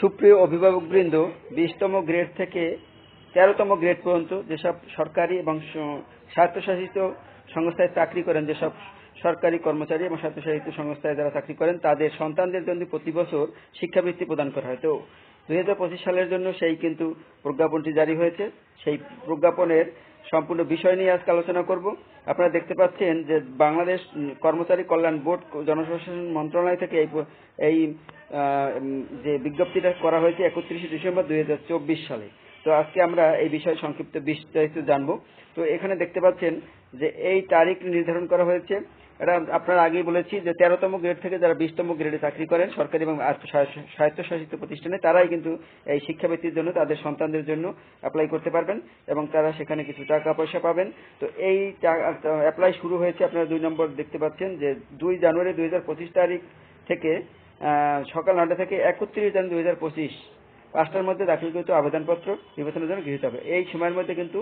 সুপ্রিয় অভিভাবকবৃন্দ, বিশতম গ্রেড থেকে তেরোতম গ্রেড পর্যন্ত যেসব সরকারি এবং স- স্বায়ত্তশাসিত সংস্থায় চাকরি করেন, যেসব সরকারি কর্মচারী এবং স্বায়ত্তশাসিত সংস্থায় যারা চাকরি করেন, তাদের সন্তানদের জন্য প্রতি বছর শিক্ষাবৃত্তি প্রদান করা হয়। তো দুই হাজার পঁচিশ সালের জন্য সেই কিন্তু প্রজ্ঞাপনটি জারি হয়েছে। সেই প্রজ্ঞাপনের সম্পূর্ণ বিষয় নিয়ে আজকে আলোচনা করব। আপনারা দেখতে পাচ্ছেন যে বাংলাদেশ কর্মচারী কল্যাণ বোর্ড জনপ্রশাসন মন্ত্রণালয় থেকে এই যে বিজ্ঞপ্তিটা করা হয়েছে একত্রিশে ডিসেম্বর দুই হাজার চব্বিশ সালে। তো আজকে আমরা এই বিষয়ে সংক্ষিপ্ত বিস্তারিত জানব। তো এখানে দেখতে পাচ্ছেন যে এই তারিখ নির্ধারণ করা হয়েছে। এটা আপনারা আগেই বলেছি যে তেরোতম গ্রেড থেকে যারা বিশতম গ্রেডে চাকরি করেন, সরকারি এবং স্বায়ত্তশাসিত প্রতিষ্ঠানে, তারাই কিন্তু এই শিক্ষাবৃত্তির জন্য তাদের সন্তানদের জন্য অ্যাপ্লাই করতে পারবেন এবং তারা সেখানে কিছু টাকা পয়সা পাবেন। তো এই অ্যাপ্লাই শুরু হয়েছে, আপনারা দুই নম্বর দেখতে পাচ্ছেন যে দুই জানুয়ারি দুই হাজার পঁচিশ তারিখ থেকে সকাল নটা থেকে একত্রিশ জানুয়ারি দুই হাজার পঁচিশ পাঁচটার মধ্যে দাখিলকৃত আবেদনপত্র বিবেচনার জন্য গৃহীত হবে। এই সময়ের মধ্যে কিন্তু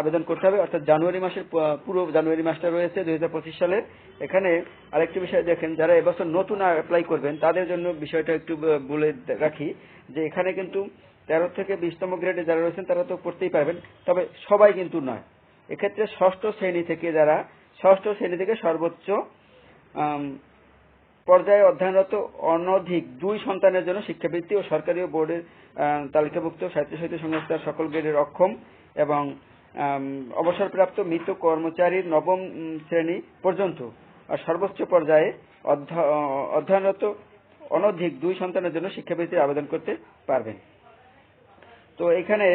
আবেদন করতে হবে। অর্থাৎ জানুয়ারি মাসের পুরো জানুয়ারি মাসটা রয়েছে দু হাজার পঁচিশ সালে এখানে আরেকটি বিষয় দেখেন, যারা এবছর নতুন অ্যাপ্লাই করবেন, তাদের জন্য বিষয়টা একটু বলে রাখি যে এখানে কিন্তু তেরো থেকে বিশতম গ্রেডে যারা রয়েছেন, তারা তো করতেই পারবেন। তবে সবাই কিন্তু নয়। এক্ষেত্রে ষষ্ঠ শ্রেণি থেকে যারা, ষষ্ঠ শ্রেণি থেকে সর্বোচ্চ পর্যায়ে অধ্যয়নরত অনধিক দুই সন্তানের জন্য শিক্ষাবৃত্তি ও সরকারি ও বোর্ডের তালিকাভুক্ত স্বায়ত্তশাসিত সংস্থার সকল গ্রেডের অক্ষম এবং অবসরপ্রাপ্ত মৃত কর্মচারীর নবম শ্রেণি পর্যন্ত। আর সর্বোচ্চ পর্যায়ে অধ্যয়নরত অনধিক দুই সন্তানের জন্য শিক্ষাবৃত্তির আবেদন করতে পারবেন। তো এখানে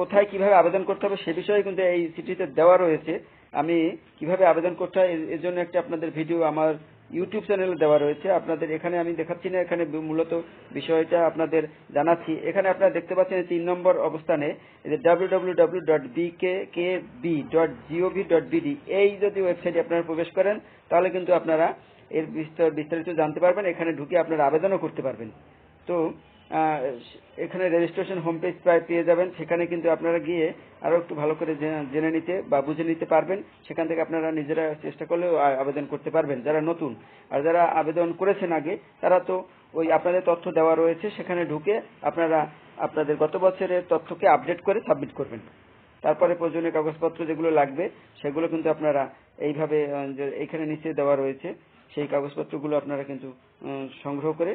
কোথায় কীভাবে আবেদন করতে হবে সে বিষয়ে কিন্তু এই চিঠিতে দেওয়া রয়েছে। আমি কীভাবে আবেদন করতে হয় এর জন্য একটা আপনাদের ভিডিও আমার ইউটিউব চ্যানেলে দেওয়া রয়েছে। আপনাদের এখানে আমি দেখাচ্ছি না, এখানে মূলত বিষয়টা আপনাদের জানাচ্ছি। এখানে আপনারা দেখতে পাচ্ছেন তিন নম্বর অবস্থানে www.bkkb.gov.bd এই যদি ওয়েবসাইটে আপনারা প্রবেশ করেন, তাহলে কিন্তু আপনারা এর বিস্তার- বিস্তারিত জানতে পারবেন। এখানে ঢুকে আপনারা আবেদনও করতে পারবেন। তো এখানে রেজিস্ট্রেশন হোম পেজ প্রায় পেয়ে যাবেন। সেখানে কিন্তু আপনারা গিয়ে আরও একটু ভালো করে জেনে নিতে বা বুঝে নিতে পারবেন। সেখান থেকে আপনারা নিজেরা চেষ্টা করলেও আবেদন করতে পারবেন। যারা নতুন আর যারা আবেদন করেছেন আগে, তারা তো ওই আপনাদের তথ্য দেওয়া রয়েছে। সেখানে ঢুকে আপনারা আপনাদের গত বছরের তথ্যকে আপডেট করে সাবমিট করবেন। তারপরে প্রয়োজনীয় কাগজপত্র যেগুলো লাগবে, সেগুলো কিন্তু আপনারা এইভাবে এখানে নিচে দেওয়া রয়েছে, সেই কাগজপত্রগুলো আপনারা কিন্তু সংগ্রহ করে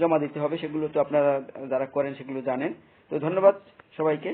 জমা দিতে হবে সেগুলো তো আপনারা যারা করেন সেগুলো জানেন। তো ধন্যবাদ সবাইকে।